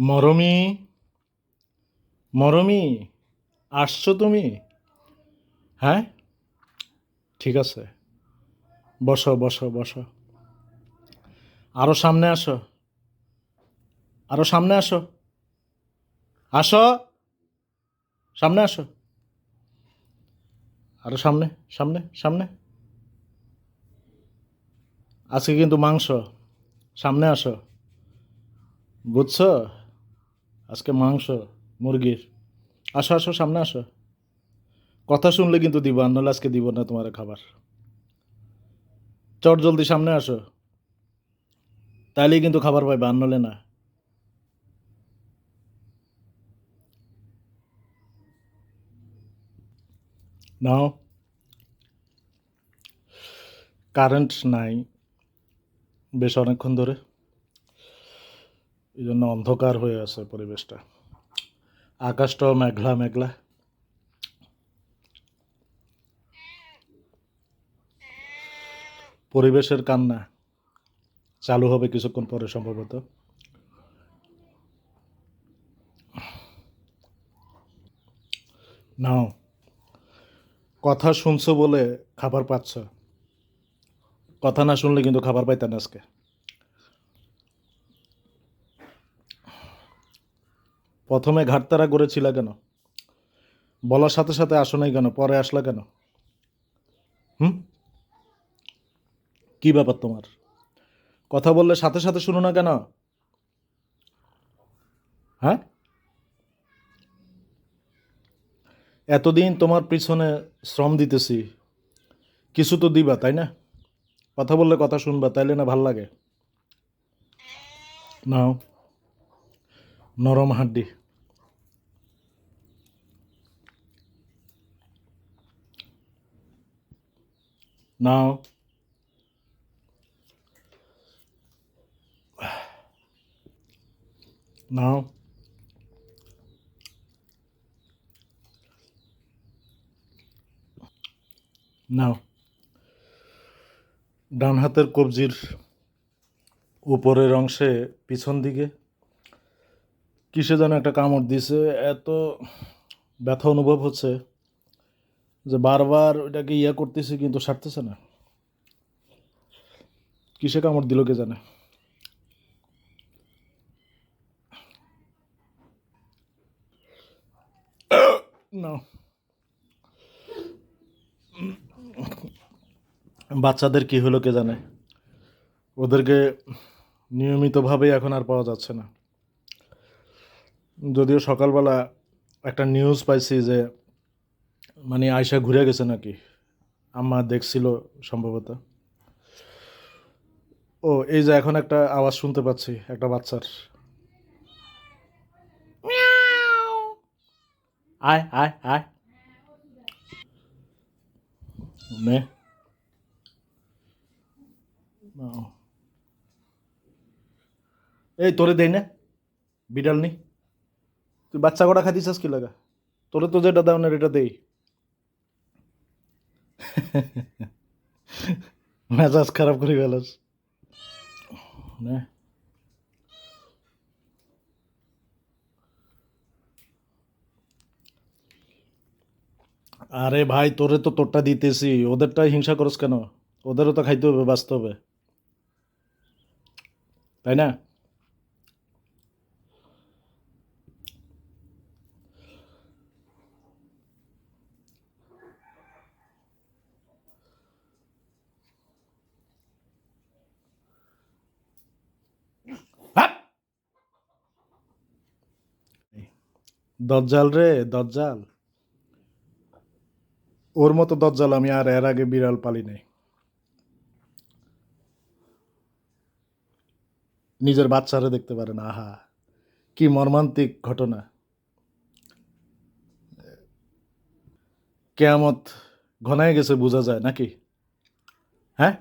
মরমি মরমি, আসছো তুমি? হ্যাঁ? ঠিক আছে। বসো বসো বসো। আরও সামনে আসো। আরও সামনে আসো। আসো। সামনে আসো। আরও সামনে সামনে সামনে। আজকে কিন্তু মাংস। সামনে আসো। বুঝছ? আজকে মাংস, মুরগির। আসো আসো, সামনে আসো। কথা শুনলে কিন্তু দিব, আর নাহলে আজকে দিব না তোমার খাবার। চট জলদি সামনে আসো। তাইলেই কিন্তু খাবার পাইবে, আর নাহলে না। নাও। কারেন্ট নাই, বেশ অনেকক্ষণ ধরে। এই জন্য অন্ধকার হয়ে আছে পরিবেশটা। আকাশটাও মেঘলা মেঘলা। পরিবেশের কান্না চালু হবে কিছুক্ষণ পরে সম্ভবত। নাও, কথা শুনছো বলে খাবার পাচ্ছ। কথা না শুনলে কিন্তু খাবার পাইতেন আজকে। প্রথমে ঘাটতারা করেছিল কেন? বলার সাথে সাথে আসো নাই কেন? পরে আসলা কেন? হুম? কি ব্যাপার তোমার? কথা বললে সাথে সাথে শুনো না কেন? হ্যাঁ? এতদিন তোমার পিছনে শ্রম দিতেছি। কিছু তো দিবা, তাই না? কথা বললে কথা শুনবা, তাইলে না ভালো লাগে। নাও। নরম হাড্ডি। নাও নাও নাও ডান হাতের কবজির উপরের অংশে পিছন দিকে কিসে যেন একটা কামড় দিছে, এত ব্যথা অনুভব হচ্ছে। যে বারবার ওইটাকে ইয়া করতেছে কিন্তু সারতেছে না। কিসে কামড় দিল কে জানে? না বাচ্চাদের কি হলো কে জানে? ওদেরকে নিয়মিতভাবে এখন আর পাওয়া যাচ্ছে না। যদিও সকালবেলা একটা নিউজ পাইছি যে মানে আয়সা ঘুরে গেছে নাকি? আম্মা দেখছিল সম্ভবত। ও এই যে এখন একটা আওয়াজ শুনতে পাচ্ছি একটা বাচ্চার। আয় আয় আয়। নে। এই তোরে দেই না বিড়াল নি। তুই বাচ্চা কটা খাদিস কি লাগা? তোরে তো যেটা দাও না এটা দেই। মেজাজ খারাপ করে গেলাস নে। আরে ভাই তোরে তো তোরটা দিতেছি। ওদেরটা হিংসা করস কেন? ওদেরও তো খাইতে হবে বাঁচতে হবে। তাই না? দজ্জাল রে, দজ্জাল। ওর মতো দজ্জাল আমি আর এর আগে বিড়াল পালি নাই। নিজের বাচ্চারা দেখতে পারে না, আহা, কি মর্মান্তিক ঘটনা। কেয়ামত ঘনায় গেছে বোঝা যায় নাকি? হ্যাঁ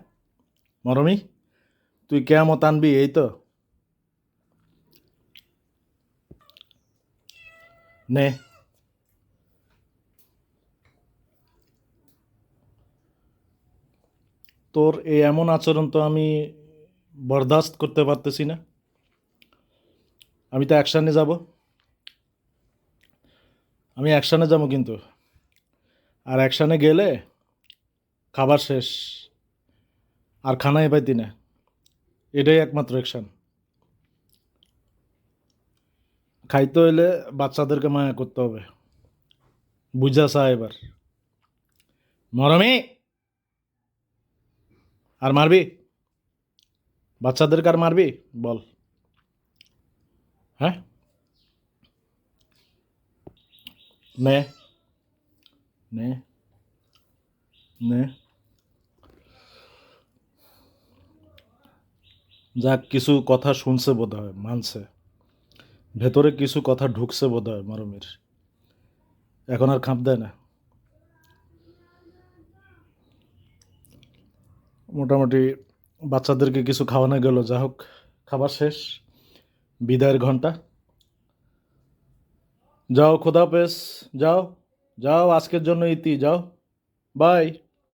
মরমি, তুই কেয়ামত আনবি, এই তো? নে। তোর এই এমন আচরণ তো আমি বরদাস্ত করতে পারতেছি না। আমি তো অ্যাকশানে যাব। আমি অ্যাকশানে যাব কিন্তু। আর অ্যাকশানে গেলে খাবার শেষ। আর খানাই পাইতি না। এটাই একমাত্র অ্যাকশান খাইতে হইলে বাচ্চাদেরকে মায়া করতে হবে। বুঝা চা এবার। মরমি! আর মারবি? বাচ্চাদেরকে আর মারবি? বল। হ্যাঁ? নে। নে। নে। যাক, কিছু কথা শুনছে বোধ হয় মানছে। ভেতরে কিছু কথা ঢুকছে বোধ হয় মরমির। এখন আর খাপ দেয় না। মোটামুটি বাচ্চাদেরকে কিছু খাওয়ানো গেল। যা হোক, খাবার শেষ, বিদায়ের ঘণ্টা যাও, খোদা পেস যাও যাও, আজকের জন্য ইতি, যাও। বাই।